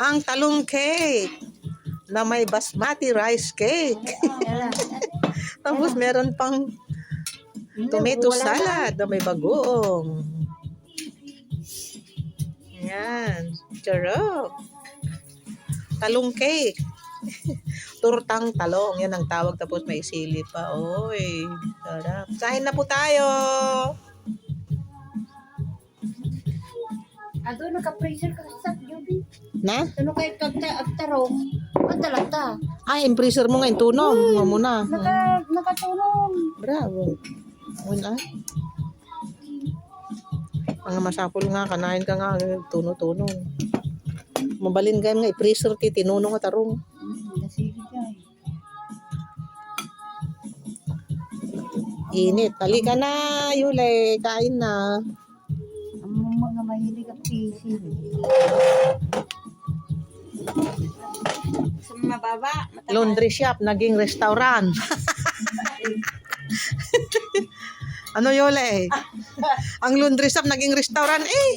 Ang talong cake na may basmati rice cake. Tapos meron pang tomato salad na may bagoong. Yan. Charot. Talong cake. Turtang talong. Yan ang tawag. Tapos may sili pa. Oy. Sarap. Kain na po tayo. Ado, naka-freezer ka sa Juby. Na? Ano kayo kagta agtarong? Ang talata. Ay, impreser mo nga yung tuno. Nga muna. Naka, nakatulong. Bravo. Wala. Ang masapol nga, kanain ka nga, tuno-tuno. Mabalin ka nga, i-freezer ti, tinuno nga tarong. Ka. Init. Halika na, Yule. Kain na. Mahilig ang PC. Sa mababa. Laundry shop, naging restaurant. ano, Yule? Ang laundry shop, naging restaurant. Eh,